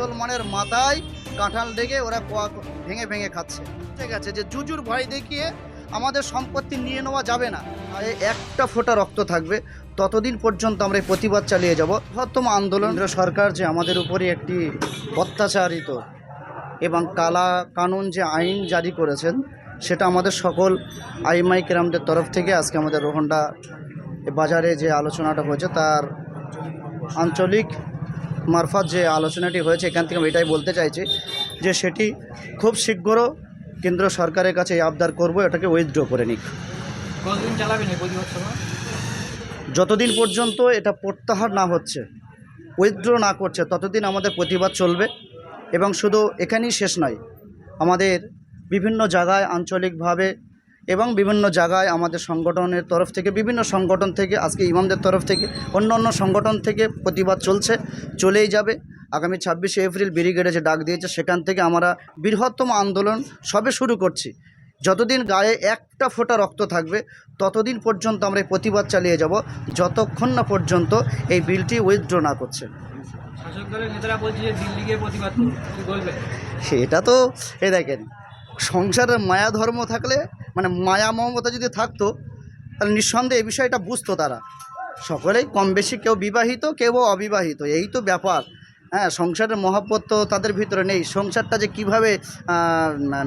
মুসলমানের মাথায় কাঁঠাল ডেকে ওরা কোয়া ভেঙে ভেঙে খাচ্ছে। ঠিক আছে, যে জুজুর ভয় দেখিয়ে আমাদের সম্পত্তি নিয়ে নেওয়া যাবে না। আর একটা ফোঁটা রক্ত থাকবে, ততদিন পর্যন্ত আমরা এই প্রতিবাদ চালিয়ে যাব। বৃহত্তম আন্দোলন সরকার যে আমাদের উপরে একটি অত্যাচারিত এবং কালা কানুন যে আইন জারি করেছেন, সেটা আমাদের সকল আইমাই কেরামদের তরফ থেকে আজকে আমাদের রোহন্ডা বাজারে যে আলোচনাটা হয়েছে, তার আঞ্চলিক মারফত যে আলোচনাটি হয়েছে এখান থেকে আমি এটাই বলতে চাইছি যে সেটি খুব শীঘ্র কেন্দ্র সরকারের কাছে আবদার করব এটাকে উইথড্র করে নিক। যতদিন পর্যন্ত এটা প্রত্যাহার না হচ্ছে উইথড্র না করছে ততদিন আমাদের প্রতিবাদ চলবে এবং শুধু এখানেই শেষ নয় আমাদের বিভিন্ন জায়গায় আঞ্চলিকভাবে এবং বিভিন্ন জায়গায় আমাদের সংগঠনের তরফ থেকে বিভিন্ন সংগঠন থেকে আজকে ইমামদের তরফ থেকে অন্য অন্য সংগঠন থেকে প্রতিবাদ চলছে চলেই যাবে। আগামী ছাব্বিশে এপ্রিল ব্রিগেডে যে ডাক দিয়েছে সেখান থেকে আমরা বৃহত্তম আন্দোলন সবে শুরু করছি। যতদিন গায়ে একটা ফোঁটা রক্ত থাকবে ততদিন পর্যন্ত আমরা এই প্রতিবাদ চালিয়ে যাব যতক্ষণ না পর্যন্ত এই বিলটি উইথড্র না করছে। শাসক দলের নেতারা বলছে যে দিল্লি প্রতিবাদ করুন সেটা তো এ দেখেন সংসারের মায়া ধর্ম থাকলে মানে মায়া মমতা যদি থাকতো, তাহলে নিঃসন্দেহে এই বিষয়টা বুঝতো তারা। সকলেই কম বেশি কেউ বিবাহিত, কেউ অবিবাহিত, এই তো ব্যাপার। হ্যাঁ সংসারের মহাব্বত তো তাদের ভিতরে নেই। সংসারটা যে কীভাবে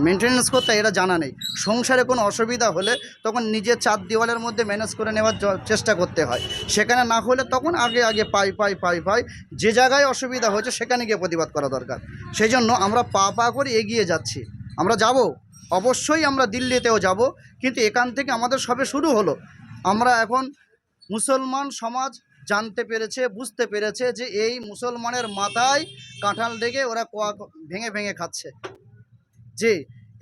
মেনটেনেন্স করতে এটা জানা নেই। সংসারে কোনো অসুবিধা হলে তখন নিজের চার দেওয়ালের মধ্যে ম্যানেজ করে নেওয়ার চেষ্টা করতে হয়। সেখানে না হলে তখন আগে আগে পাই পাই পাই পাই, যে জায়গায় অসুবিধা হয়েছে সেখানে গিয়ে প্রতিবাদ করা দরকার। সেই জন্য আমরা পা পা করে এগিয়ে যাচ্ছি। আমরা যাব। অবশ্যই আমরা দিল্লিতেও যাব, কিন্তু এখান থেকে আমাদের সবে শুরু হলো। আমরা এখন মুসলমান সমাজ জানতে পেরেছে, বুঝতে পেরেছে যে এই মুসলমানের মাথায় কাঁঠাল ডেকে ওরা কোয়া ভেঙে ভেঙে খাচ্ছে। যে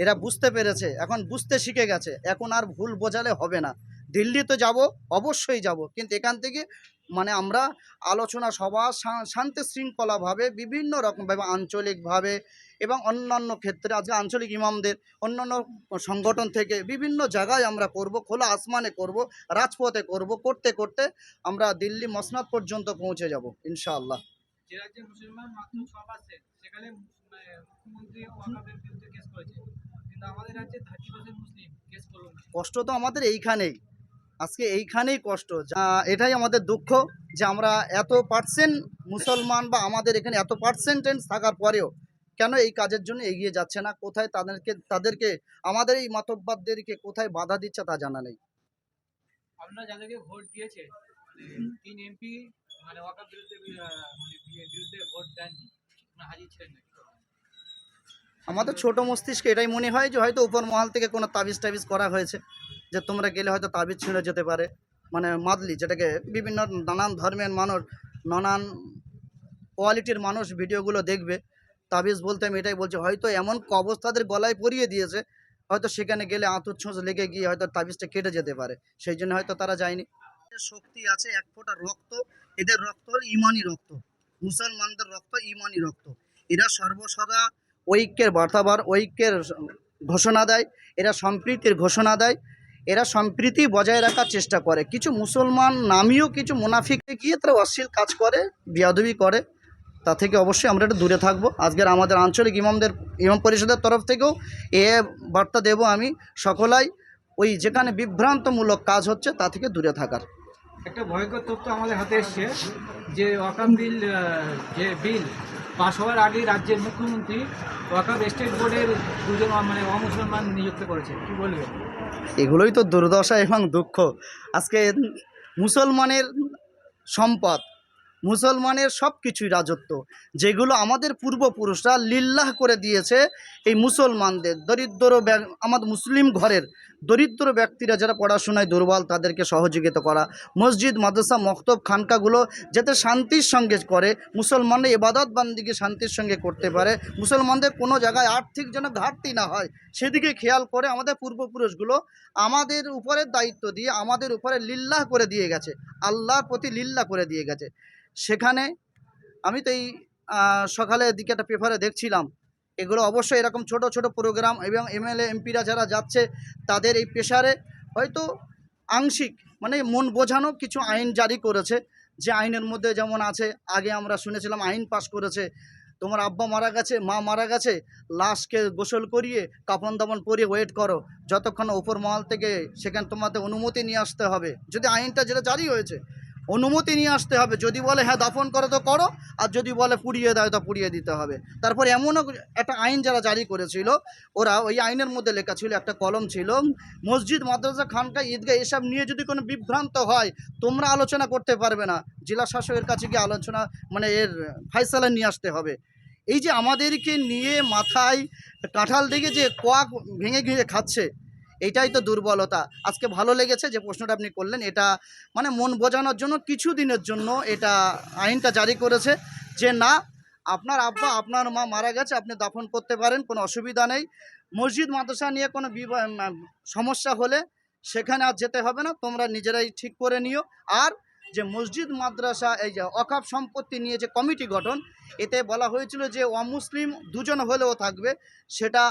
এরা বুঝতে পেরেছে, এখন বুঝতে শিখে গেছে, এখন আর ভুল বোঝালে হবে না। দিল্লি তো যাব, অবশ্যই যাব, কিন্তু এখান থেকে মানে আমরা আলোচনা সভা শান্তি শৃঙ্খলাভাবে বিভিন্ন রকমভাবে আঞ্চলিকভাবে এবং অন্যান্য ক্ষেত্রে আজকে আঞ্চলিক ইমামদের অন্যান্য সংগঠন থেকে বিভিন্ন জায়গায় আমরা করব খোলা আসমানে করব রাজপথে করব করতে করতে আমরা দিল্লি মসনাদ পর্যন্ত পৌঁছে যাব ইনশাআল্লাহ। যে রাজ্যে মুসলমান মাত্র ছ পার্সেন্ট সেখানে মুখ্যমন্ত্রী ওয়াকাবের বিরুদ্ধে কেস করেছে। কিন্তু আমাদের রাজ্যে থার্টি পার্সেন্ট মুসলিম কেস করল কষ্ট তো আমাদের এইখানেই। আজকে এইখানেই কষ্ট। এটাই আমাদের দুঃখ যে আমরা এত পার্সেন্ট মুসলমান বা আমাদের এখানে এত পার্সেন্টেন্স থাকার পরেও কেন এই কাজের জন্য এগিয়ে যাচ্ছে না? কোথায় তাদেরকে তাদেরকে আমাদের এই মাতব্বাদদেরকে কোথায় বাধা দিচ্ছে তা জানা নেই। আপনারা যাদেরকে ভোট দিয়েছে মানে তিন এমপি মানে ওয়াকাব বিরুদ্ধে আহ, বি- বিরুদ্ধে ভোট দেননি হাজির ছিলেন না আমাদের ছোট মস্তিষ্কে এটাই মনে হয় যে হয়তো উপর মহল থেকে কোনো তাবিজ টাবিজ করা হয়েছে। যে তোমরা গেলে হয়তো তাবিজ ছিঁড়ে যেতে পারে। মানে মাদলি, যেটাকে বিভিন্ন নানান ধর্মের মানুষ, নানান কোয়ালিটির মানুষ ভিডিওগুলো দেখবে। তাবিজ বলতে আমি এটাই বলছি, হয়তো এমন ক অবস্থাদের গলায় পরিয়ে দিয়েছে, হয়তো সেখানে গেলে আঁতুর ছোঁচ লেগে গিয়ে হয়তো তাবিজটা কেটে যেতে পারে। সেই জন্য হয়তো তারা যায়নি। শক্তি আছে এক ফোঁটা রক্ত, এদের রক্ত ইমানি রক্ত। মুসলমানদের রক্ত ইমানি রক্ত। এরা সর্বসদা ঐক্যের বার্তাবার, ঐক্যের ঘোষণা দেয়, এরা সম্প্রীতির ঘোষণা দেয় এরা সম্প্রীতি বজায় রাখার চেষ্টা করে। কিছু মুসলমান নামীয়, কিছু মুনাফিকে গিয়ে তারা অশ্লীল কাজ করে, বিয়াদবি করে। তা থেকে অবশ্যই আমরা একটু দূরে থাকব। আজকের আমাদের আঞ্চলিক ইমামদের, ইমাম পরিষদের তরফ থেকেও এ বার্তা দেব আমি সকলাই। ওই যেখানে বিভ্রান্তমূলক কাজ হচ্ছে, তা থেকে দূরে থাকার। একটা ভয়ঙ্কর তথ্য আমাদের হাতে এসছে যে ওয়াকাম বিল যে বিল পাশ হওয়ার আগেই রাজ্যের মুখ্যমন্ত্রী ওয়াকাব স্টেট বোর্ডের দুজন মানে অমুসলমান নিযুক্ত করেছে। কি বলবেন? এগুলোই তো দুর্দশা এবং দুঃখ। আজকে মুসলমানের সম্পদ মুসলমানের সব কিছুই রাজত্ব, যেগুলো আমাদের পূর্বপুরুষরা লিল্লাহ করে দিয়েছে এই মুসলমানদের, দরিদ্র আমাদের মুসলিম ঘরের দরিদ্র ব্যক্তিরা যারা পড়াশোনায় দুর্বল, তাদেরকে সহযোগিতা করা। মসজিদ, মাদ্রাসা, মক্তব, খানকাগুলো যাতে শান্তির সঙ্গে করে, মুসলমানরা এবাদত বান্দিকে শান্তির সঙ্গে করতে পারে। মুসলমানদের কোনো জায়গায় আর্থিক যেন ঘাটতি না হয়, সেদিকে খেয়াল করে আমাদের পূর্বপুরুষগুলো আমাদের উপরে দায়িত্ব দিয়ে, আমাদের উপরে লিল্লাহ করে দিয়ে গেছে। আল্লাহর প্রতি লিল্লাহ করে দিয়ে গেছে। সেখানে আমি তো এই আহ, সকালের দিকে একটা পেপারে দেখছিলাম। এগুলো অবশ্যই এরকম ছোট ছোট প্রোগ্রাম এবং এমএলএ এমপিরা যারা যাচ্ছে তাদের এই পেশারে হয়তো আংশিক মানে মন বোঝানো কিছু আইন জারি করেছে। যে আইনের মধ্যে যেমন আছে আগে আমরা শুনেছিলাম আইন পাশ করেছে তোমার আব্বা মারা গেছে মা মারা গেছে লাশকে গোসল করিয়ে কাপন দাপন পরিয়ে ওয়েট করো যতক্ষণ ওপর মহল থেকে সেখানে তোমাদের অনুমতি নিয়ে আসতে হবে। যদি আইনটা যেটা জারি হয়েছে অনুমতি নিয়ে আসতে হবে। যদি বলে হ্যাঁ দাফন করো তো করো। আর যদি বলে, পুড়িয়ে দাও, তো পুড়িয়ে দিতে হবে। তারপর এমনও একটা আইন যারা জারি করেছিল, ওরা ওই আইনের মধ্যে লেখা ছিল, একটা কলম ছিল, মসজিদ মাদ্রাসা খানকা ঈদগাহ এসব নিয়ে যদি কোনো বিভ্রান্ত হয়, তোমরা আলোচনা করতে পারবে না। জেলা শাসকের কাছে গিয়ে আলোচনা মানে এর ফাইসালা নিয়ে আসতে হবে। এই যে আমাদেরকে নিয়ে মাথায় কাঁঠাল দিকে যে কোয়াক ভেঙে ভেঙে খাচ্ছে এইটাই তো দুর্বলতা। আজকে ভালো লেগেছে যে প্রশ্নটা আপনি করলেন, এটা মানে মন বোঝানোর জন্য, কিছু দিনের জন্য এটা আইনটা জারি করেছে যে না, আপনার আব্বা, আপনার মা মারা গেছে, আপনি দাফন করতে পারেন, কোনো অসুবিধা নেই। মসজিদ, মাদ্রাসা নিয়ে কোনো সমস্যা হলে সেখানে আর যেতে হবে না, তোমরা নিজেরাই ঠিক করে নিও। আর যে মসজিদ, মাদ্রাসা, এই যে অকাপ সম্পত্তি নিয়ে যে কমিটি গঠন, এতে বলা হয়েছিল যে অমুসলিম দুজন হলেও থাকবে, সেটা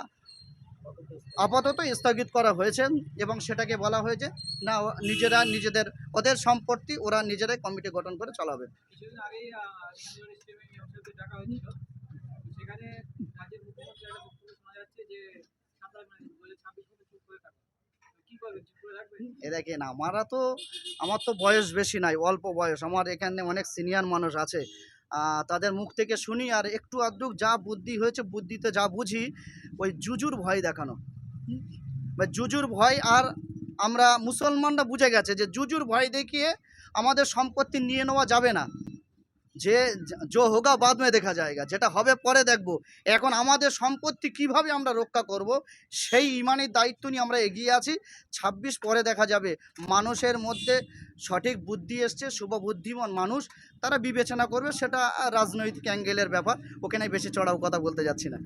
আপাতত স্থগিত করা হয়েছে এবং সেটাকে বলা হয়েছে না নিজেরা নিজেদের ওদের সম্পত্তি ওরা নিজেরাই কমিটি গঠন করে চালাবে মানে এ দেখেন আমারা তো আমার তো বয়স বেশি নাই অল্প বয়স। আমার এখানে অনেক সিনিয়র মানুষ আছে। তাদের মুখ থেকে শুনি আর একটু আধটু যা বুদ্ধি হয়েছে, বুদ্ধিতে যা বুঝি, ওই জুজুর ভয় দেখানো। বা জুজুর ভয় আর আমরা মুসলমানরা বুঝে গেছে যে জুজুর ভয় দেখিয়ে আমাদের সম্পত্তি নিয়ে নেওয়া যাবে না। যে জো হোগা বাদ মে দেখা যায়গা, যেটা হবে পরে দেখব। এখন আমাদের সম্পত্তি কীভাবে আমরা রক্ষা করব, সেই ইমানের দায়িত্ব নিয়ে আমরা এগিয়ে আছি। ছাব্বিশ পরে দেখা যাবে। মানুষের মধ্যে সঠিক বুদ্ধি এসছে, শুভ বুদ্ধিমান মানুষ, তারা বিবেচনা করবে, সেটা রাজনৈতিক অ্যাঙ্গেলের ব্যাপার। ওখানে বেশি চড়াও কথা বলতে যাচ্ছি না।